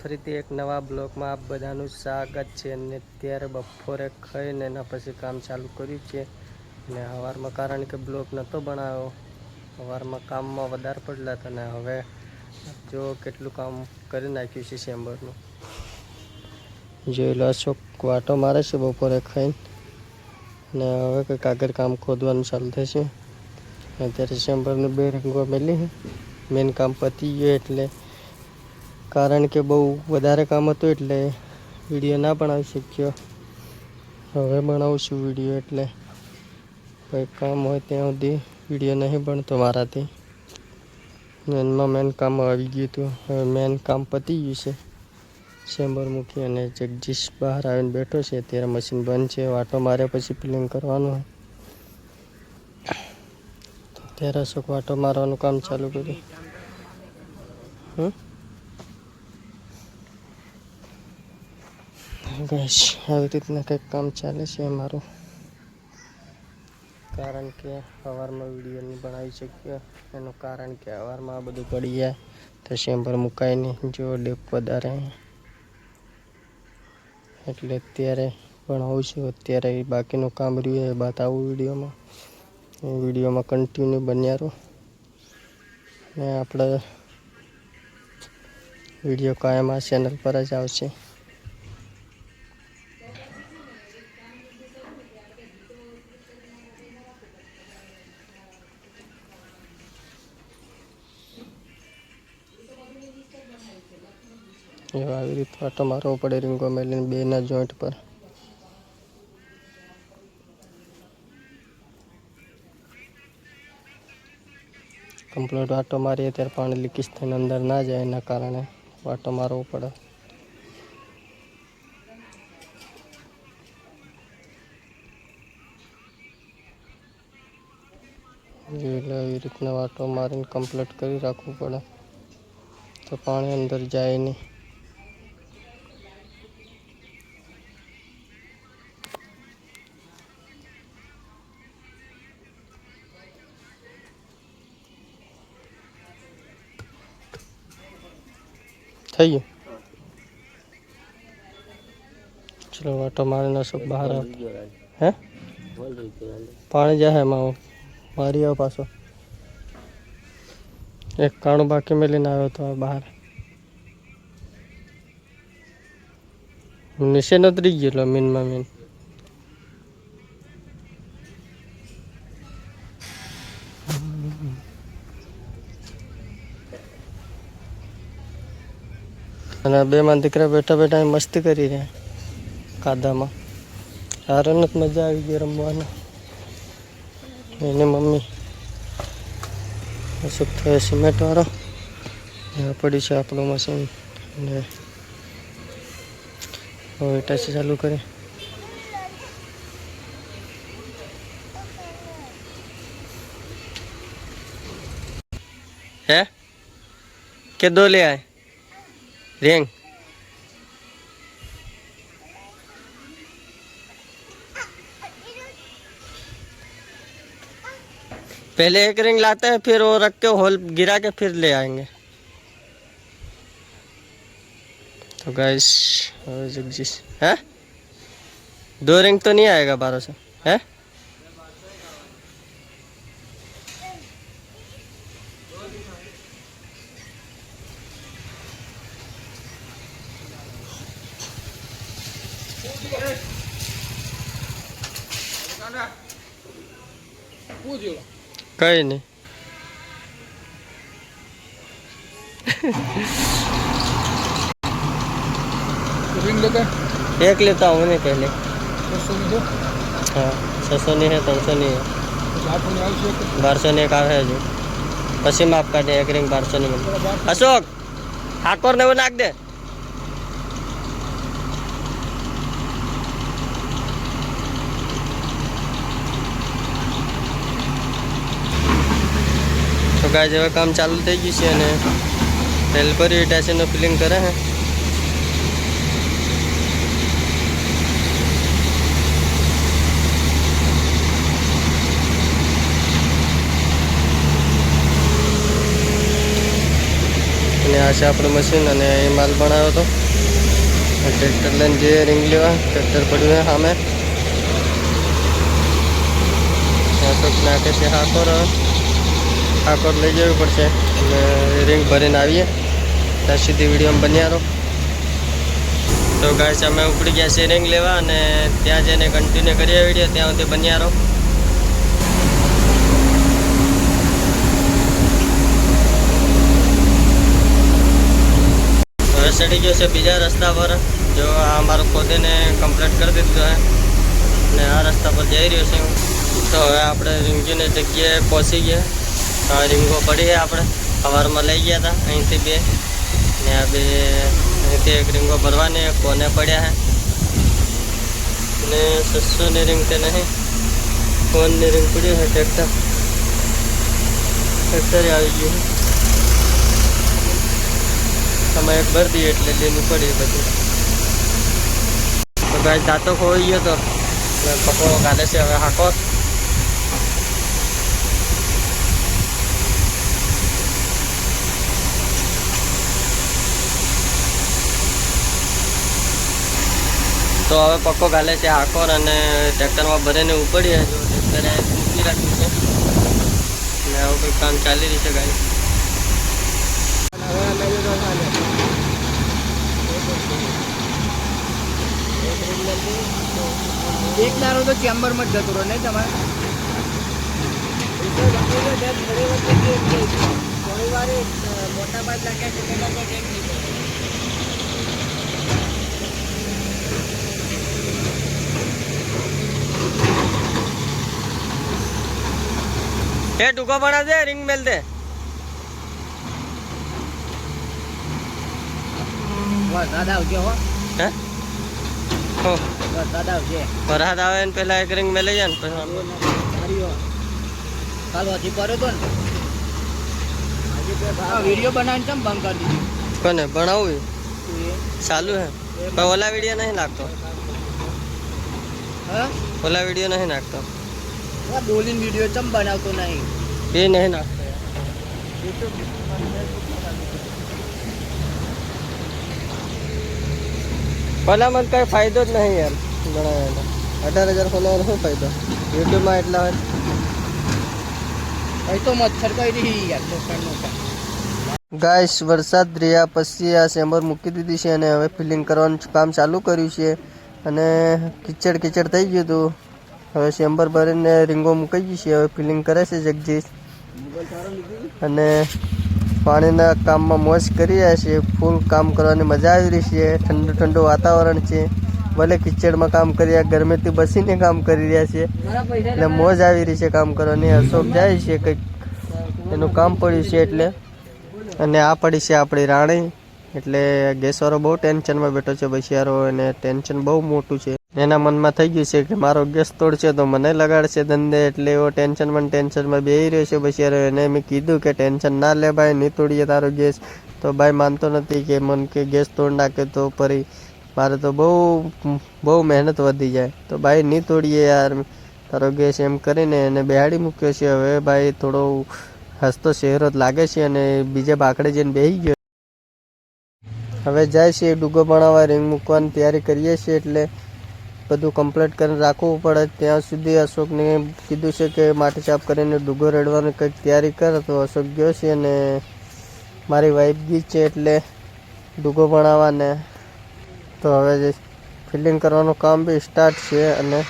ફરીથી એક નવા બ્લોકમાં આપ બધાનું સ્વાગત છે અને અત્યારે બપોરે ખાઈને એના પછી કામ ચાલુ કર્યું છે. અને સવારમાં કારણ કે બ્લોક નહોતો બનાવ્યો સવારમાં કામમાં વધારે પડેલા હતા ને હવે જો કેટલું કામ કરી નાખ્યું છે ચેમ્બરનું જોઈ લો, અશોક વાટો મારે છે બપોરે ખાઈને. અને હવે કંઈક આગળ કામ ખોદવાનું ચાલુ થશે. અત્યારે ચેમ્બરનું બે રંગો મેલી મેન કામ પતી ગયું એટલે કારણ કે બહુ વધારે કામ હતું એટલે વીડિયો ના બનાવી શક્યો. હવે બનાવું છું વીડિયો એટલે. કંઈ કામ હોય ત્યાં સુધી વીડિયો નહીં બનતો મારાથી. મેનમાં મેન કામ આવી ગયું હતું. હવે મેન કામ પતી ગયું છે. ચેમ્બર મૂકી અને જગદીશ બહાર આવીને બેઠો છે. અત્યારે મશીન બંધ છે. વાટો માર્યા પછી ફિલિંગ કરવાનું ત્યારે અશોક વાટો મારવાનું કામ ચાલુ કર્યું. હમ? ગેસ આવી રીતના કંઈક કામ ચાલે છે અમારું કારણ કે સવારમાં વીડિયો નહીં બનાવી શક્યો. એનું કારણ કે સવારમાં આ બધું પડી જાય તો શેમ્બર મુકાય નહીં. જો ડેપ વધારે. એટલે અત્યારે ભણાવું છું. અત્યારે બાકીનું કામ રહ્યું એ બતાવું વિડીયોમાં. વિડીયોમાં કન્ટિન્યુ બન્યા ને આપણે વીડિયો કાયમ આ ચેનલ પર જ આવશે. એવો આવી રીતે આટો મારવો પડે રીંગો મેલીને બેના જોઈન્ટ પર. કમ્પ્લીટ વાટો મારીએ ત્યારે પાણી લીકેજ થઈને અંદર ના જાય એના કારણે વાટો મારવો પડે. એટલે એવી રીતના વાટો મારીને કમ્પ્લીટ કરી રાખવું પડે. તો પાણી અંદર જાય નહીં. થઈ ગયું. ચલો, વાટો મારીને શું બહાર હે? પાણી જાય હું મારી આવ પાછો. એક કાણું બાકી મેલીને આવ્યો તો બહાર. નીચે નતરી ગયેલો મીનમાં મીન. અને બે માં દીકરા બેઠા બેઠા મસ્તી કરી રહ્યા. કાદામાં. હારણ જ મજા આવી ગઈ રમવાની. એની મમ્મી. સુખ થયો સિમેન્ટવાળો ત્યાં પડ્યું છે આપણું મશીન અને હવે ટાચી ચાલુ કરી. હે? કે દો લે આય? रिंग पहले एक रिंग लाते हैं, फिर वो रख के होल गिरा के फिर ले आएँगे। तो गैस जगजीश है? दो रिंग तो नहीं आएगा बारह सौ, है? કઈ નહીં रिंग लेकर एक लेता हूँ नहीं पहले बसो में दो हाँ छः सौ नहीं है तीन सौ नहीं है आठ होने आवश्यक है બારસો ને એક આવે હજુ પછી માફ કાઢે એક રિંગ બારસો ની મળે અશોક ઠાકોર તો ગાય હવે કામ ચાલુ થઈ ગયું છે અને હેલ્પર ઇટાસીનું ફિલિંગ કરે અને આ છે આપણું મશીન અને એ માલ બનાવ્યો હતો ટ્રેક્ટર લઈને જે રિંગ લેવા ટ્રેક્ટર પડ્યું છે સામે. નાખે છે હાકોર હાકોર લઈ જવી પડશે. અને રિંગ ભરીને આવીએ. ત્યાં સુધી વિડીયોમાં બન્યા રહો. તો ગાય અમે ઉપડી ગયા છે રિંગ લેવા અને ત્યાં જઈને કન્ટિન્યુ કરીએ વીડિયો. ત્યાં સુધી બન્યા રહો. ચડી ગયો છે બીજા રસ્તા પર. જો આ અમારું ખોદીને કમ્પ્લીટ કરી દીધું છે. અને આ રસ્તા પર જઈ રહ્યો છે. તો હવે આપણે રીંગીની જગ્યાએ પહોંચી ગયા. રીંગો પડી આપણે. સવારમાં લઈ ગયા હતા અહીંથી બે. ને આ બે, અહીંથી એક રીંગો ભરવાની, એક કોને પડ્યા હે. ને સસ્સોની રીંગ તે નહીં, ફોનની રીંગ પડી છે ટ્રેક્ટર. ટ્રેક્ટરે આવી ગયું તમે એક ભરી દઈએ એટલે લીલું પડી બધું. તો ગાય દાંતો ખોઈ ગયો તો. પકડો કાઢે છે, હવે હાકો. તો હવે પક્કો ગાલે છે આખો અને ટ્રેક્ટરમાં ભરીને ઉપડીએ. જો ટ્રેક્ટરે મૂકી રાખ્યું છે. અને આવું કંઈક કામ ચાલી રહ્યું છે ગાડી એક દારો તો ચેમ્બરમાં જ જતો રહ્યો નહીં તમારે? મોટા ભાગ નાખ્યા છે એ ટૂંકો પડા છે રિંગ મેલ દે. વરસાદ આવશે હો. હે? વરસાદ આવશે વરસાદ આવે ને પેલા એક રિંગ મેલે જાય ને પછી કાલ વધી પડ્યો તો ને. વીડિયો બનાવીને ચમ બંધ કરી દીધું? કોને? ભણાવું ચાલુ હે. પણ ઓલા વીડિયો નહીં લાગતો. હા? ઓલા વીડિયો નહીં નાખતો. બોલીને વીડિયો ચમ બનાવતો નહીં? એ નહીં નાખતો. ઓલામાં કઈ ફાયદો જ નહીં યાર ગણાવેલો અઢાર હજાર ફોલોવર શું ફાયદો? યુટ્યુબમાં એટલા હોય? તો મચ્છર કઈ રહી યાર ગાઈસ વરસાદ રહ્યા પછી આ સેમ્બર મૂકી દીધી છે અને હવે ફિલિંગ કરવાનું કામ ચાલુ કર્યું છે. અને કિચડ કિચડ થઈ ગયું હતું. હવે શેમ્બર ભરીને રીંગો મૂકી ગઈ છે. હવે ફિલિંગ કરે છે જગદીશ અને પાણીના કામમાં મોજ કરી રહ્યા છીએ ફૂલ કામ કરવાની મજા આવી રહી છે. ઠંડુ ઠંડુ વાતાવરણ છે. ભલે કિચડમાં કામ કરી ગરમેથી બસીને કામ કરી રહ્યા છે. એટલે મોજ આવી રહી છે કામ કરવાની. અશોક જાય છે કંઈક. એનું કામ પડ્યું છે એટલે. અને આ પડી છે આપણી રાણી. એટલે ગેસવાળો બહુ ટેન્શનમાં બેઠો છે, બસિયારો, અને ટેન્શન બહુ મોટું છે. એના મનમાં થઈ ગયું છે કે મારો ગેસ તોડશે તો મને લગાડશે ધંધે, એટલે એવો ટેન્શનમાં ટેન્શનમાં બેહી રહ્યો છે બસિયારો. એને મેં કીધું કે ટેન્શન ના લે ભાઈ, નહીં તોડીએ તારો ગેસ. તો ભાઈ માનતો નથી કે મન કે ગેસ તોડ નાખે તો ફરી મારે તો બહુ બહુ મહેનત વધી જાય. તો ભાઈ નહીં તોડીએ યાર, તારો ગેસ એમ કરીને એને બેહાડી મૂક્યો છે. હવે ભાઈ થોડો હસતો જ લાગે છે અને બીજા બાકડે જઈને બેસી ગયો. હવે જાય છે, ડૂગો બનાવવા રિંગ મૂકવાની તૈયારી કરીએ છીએ એટલે બધું કમ્પ્લીટ કરીને રાખવું પડે. ત્યાં સુધી અશોકને કીધું છે કે માટી સાફ કરીને ડૂગો રેડવાની કંઈક તૈયારી કર. તો અશોક ગયો છે અને મારી વાઈફ ગઈ છે એટલે ડૂગો ભણાવવાને. તો હવે ફિલિંગ કરવાનું કામ બી સ્ટાર્ટ છે અને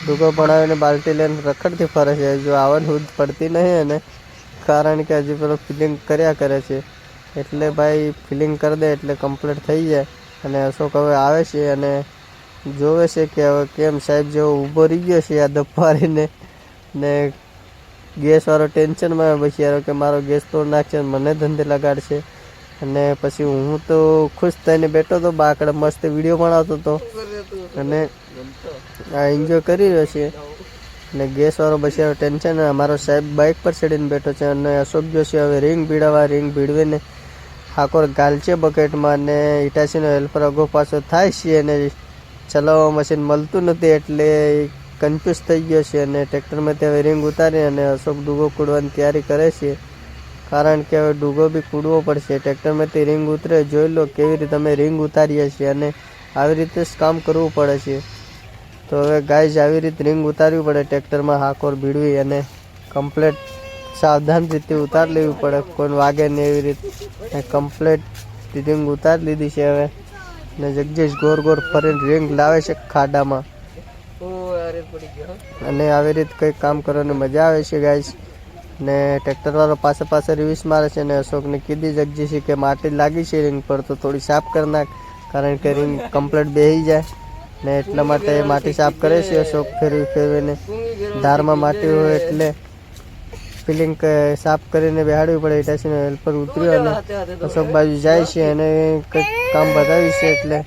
ડૂગો ભણાવીને બાલટી લઈને રખડતી ફરે છે. જો આવડ હુદ પડતી નહીં અને કારણ કે હજી પેલો ફિલિંગ કર્યા કરે છે. એટલે ભાઈ ફિલિંગ કરી દે એટલે કમ્પ્લીટ થઈ જાય. અને અશોક હવે આવે છે અને જોવે છે કે હવે કેમ સાહેબ જેવો ઊભો રહી ગયો છે આ દફારીને ને ગેસવાળો ટેન્શનમાં પછી યાર કે મારો ગેસ તોડ નાખશે મને ધંધે લગાડશે. અને પછી હું તો ખુશ થઈને બેઠો હતો બાકડે મસ્ત વીડિયો બનાવતો હતો અને આ એન્જોય કરી રહ્યો છે. અને ગેસવાળો બસિયારો ટેન્શન અમારો સાહેબ બાઇક પર ચડીને બેઠો છે અને અશોક જોશી હવે રિંગ ભીડાવા રિંગ ભીડવીને ઠાકોર ગાલચે બકેટમાં ને ઇટાસીનો હેલ્પર અગો પાછો થાય છે અને ચલાવવા મશીન મળતું નથી એટલે કન્ફ્યુઝ થઈ ગયો છે અને ટ્રેક્ટરમાંથી હવે રિંગ ઉતારી અને અશોક ડૂગો કૂડવાની તૈયારી કરે છે. કારણ કે હવે ડૂગો બી કૂડવો પડશે. ટ્રેક્ટરમાંથી રિંગ ઉતરે, જોઈ લો કેવી રીતે અમે રિંગ ઉતારીએ છીએ અને આવી રીતે જ કામ કરવું પડે છે. તો હવે ગાય આવી રીતે રિંગ ઉતારવી પડે ટ્રેક્ટરમાં, હાકોર ભીડવી અને કમ્પ્લેટ સાવધાન રીતે ઉતાર લેવી પડે. કોઈ વાગે નહીં એવી રીતે કમ્પ્લેટ રિંગ ઉતારી લીધી છે હવે. ને જગદીશ ગોર ગોર ફરીને રિંગ લાવે છે ખાડામાં. અને આવી રીતે કંઈક કામ કરવાની મજા આવે છે ગાઈસ ને ટ્રેક્ટરવાળો પાસે પાસે રિવીસ મારે છે ને અશોકને કીધી જગજીશી કે માટી લાગી છે રિંગ પર તો થોડી સાફ કરી નાખ, કારણ કે રિંગ કમ્પ્લીટ બેસી જાય. ને એટલા માટે માટી સાફ કરે છે અશોક ફેરવી ફેરવીને. ધારમાં માટી હોય એટલે ફિલિંગ સાફ કરીને બેહાડવી પડે ઇટાસીનો હેલ્પર ઉતર્યો અને અશોક બાજુ જાય છે અને કંઈક કામ બતાવ્યું છે એટલે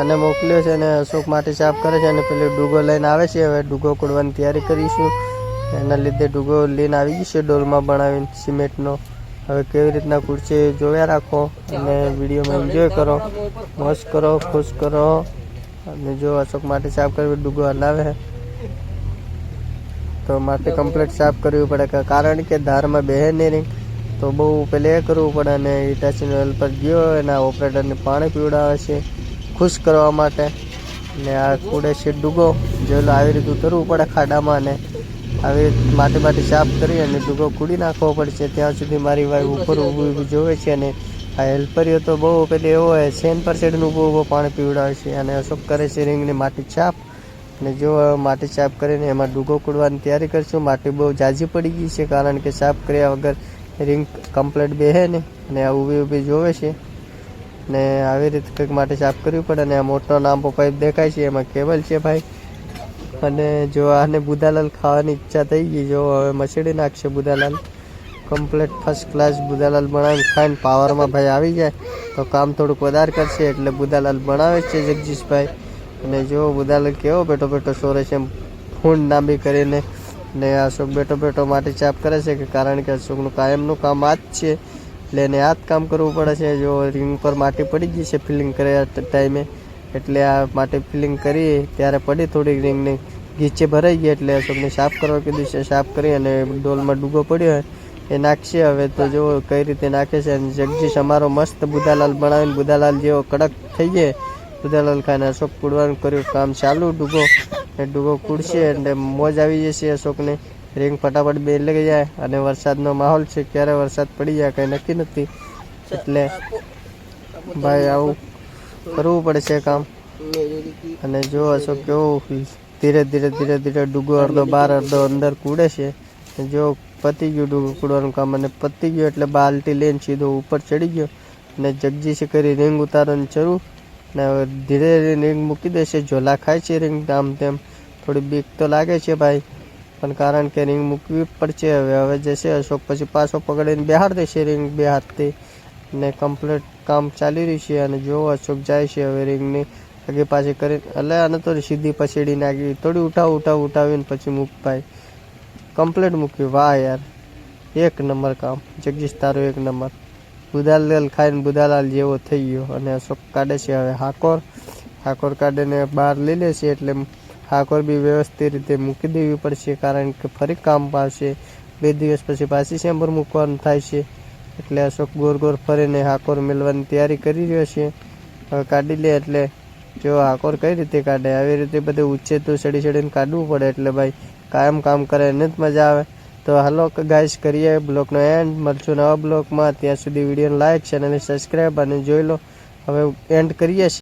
અને મોકલ્યો છે અને અશોક માટે સાફ કરે છે અને પેલો ડૂગો લઈને આવે છે. હવે ડૂગો કોડવાની તૈયારી કરીશું. એના લીધે ડૂગો લઈને આવી ગયો છે ડોલમાં બનાવીને સિમેન્ટનો. હવે કેવી રીતના કુર્ચી જોયા રાખો અને વિડીયોમાં એન્જોય કરો. મોજ કરો ખુશ કરો. અને જો અશોક માટે સાફ કરવી ડૂગો હલાવે. તો માટે કમ્પ્લીટ સાફ કરવી પડે કે કારણ કે ધારમાં બેહે નહીં, તો બહુ પેલે કરવું પડે અને ઇટાચીનો ઓઇલ પર ગયો એના ઓપરેટરને પાણી પીવડાવે છે ખુશ કરવા માટે. ને આ કૂડે છે ડૂગો જેલો આવી રીતે ઉતરવું પડે ખાડામાં ને આવી રીતે માટી માટી સાફ કરી અને ડૂગો કૂડી નાખવો પડશે. ત્યાં સુધી મારી વાઈફ ઉપર ઊભું ઊભું જોવે છે અને આ હેલ્પરીઓ તો બહુ પેલી એવો હોય સેન પર સેડનું ઊભું ઊભું પાણી પીવડાવે છે અને અશોક કરે છે રીંગની માટી છાપ અને જો માટી સાફ કરીને એમાં ડૂગો કૂડવાની તૈયારી કરશું. માટી બહુ જાજી પડી ગઈ છે કારણ કે સાફ કર્યા વગર રિંગ કમ્પ્લેટ બેહે ને અને આ ઊભી ઊભી જોવે છે. ને આવી રીતે કંઈક માટે સાફ કરવી પડે અને આ મોટો લાંબો પાઇપ દેખાય છે. એમાં કેબલ છે ભાઈ. અને જો આને બુદાલાલ ખાવાની ઈચ્છા થઈ ગઈ, જો હવે મસેડી નાખશે બુદાલાલ કમ્પ્લેટ ફર્સ્ટ ક્લાસ બુદાલાલ બનાવીને ખાઈને પાવરમાં ભાઈ આવી જાય. તો કામ થોડુંક વધારે કરશે એટલે બુદાલાલ બનાવે છે જગદીશભાઈ. અને જો બુધાલાલ કેવો બેઠો બેઠો સોરે છે એમ ફૂંડ નામી કરીને ને અશોક બેઠો બેઠો માટી ચાપ કરે છે કે કારણ કે અશોકનું કાયમનું કામ આ જ છે. એટલે એને આ જ કામ કરવું પડે છે. જો રિંગ પર માટી પડી ગઈ છે ફિલિંગ કર્યા ટાઈમે, એટલે આ માટી ફિલિંગ કરી ત્યારે પડી થોડીક રિંગને. ગીચે ભરાઈ ગઈ એટલે અશોકને સાફ કરવા કીધું છે. સાફ કરી અને ડોલમાં ડૂગો પડ્યો હોય એ નાખશે. હવે તો જો કઈ રીતે નાખે છે. અને જગદીશ અમારો મસ્ત બુધાલાલ બનાવીને બુધાલાલ જેવો કડક થઈ જાય ખાઈને અશોક કૂડવાનું કર્યું, કામ ચાલુ ડૂગો એ ડૂગો કૂડશે એટલે મોજ આવી જશે અશોકને રિંગ ફટાફટ બે લઈ જાય અને વરસાદનો માહોલ છે, ક્યારે વરસાદ પડી જાય કંઈ નક્કી નથી. એટલે ભાઈ આવું કરવું પડશે કામ. અને જો અશોક કેવું ધીરે ધીરે ધીરે ધીરે ડૂગો અડધો બાર, અડધો અંદર કૂડે છે. જો પતી ગયું ડૂગો કૂડવાનું કામ અને પતી ગયું એટલે બાલટી લઈને સીધો ઉપર ચડી ગયો. અને જગજીશે કરી રિંગ ઉતારવાની શરૂ ને ધીરે ધીરે રિંગ મૂકી દેશે. ઝોલા ખાય છે રિંગ આમ તેમ. થોડી બીક તો લાગે છે ભાઈ, પણ કારણ કે રિંગ મૂકવી પડશે હવે હવે જશે અશોક પછી પાછો પકડીને બેહાડ દેશે રિંગ બે હાથથી. ને કમ્પ્લીટ કામ ચાલી રહ્યું છે અને જો અશોક જાય છે હવે રિંગની આગે પાછી કરીને એટલે આને તો સીધી પછેડી નાખી થોડી ઉઠાવ ઉઠાવ, ઉઠાવીને પછી મૂક ભાઈ. કમ્પ્લીટ મૂક્યું. વાહ યાર. એક નંબર કામ. જગદીશ તારો એક નંબર. બુધાલાલ ખાઈને બુદાલાલ જેવો થઈ ગયો અને અશોક કાઢે છે હવે હાકોર. હાકોર કાઢીને બહાર લઈ લે છે એટલે હાકોર બી વ્યવસ્થિત રીતે મૂકી દેવી પડશે કારણ કે ફરી કામ પાશે બે દિવસ પછી પાછી ચેમ્બર મૂકવાનું થાય છે. એટલે અશોક ગોર ગોર ફરીને હાકોર મેળવાની તૈયારી કરી રહ્યો છે. હવે કાઢી લે એટલે જો હાકોર કઈ રીતે કાઢે? આવી રીતે બધે ઉચ્ચે તો ચડી ચડીને કાઢવું પડે એટલે ભાઈ કાયમ કામ કરે એને જ મજા આવે. તો હાલો ગાઈસ કરીએ બ્લોગનો એન્ડ મળશું નવા બ્લોગમાં ત્યાં સુધી વિડીયોને લાઈક ચેનલને સબસ્ક્રાઈબ અને જોઈ લો. હવે એન્ડ કરીએ છીએ.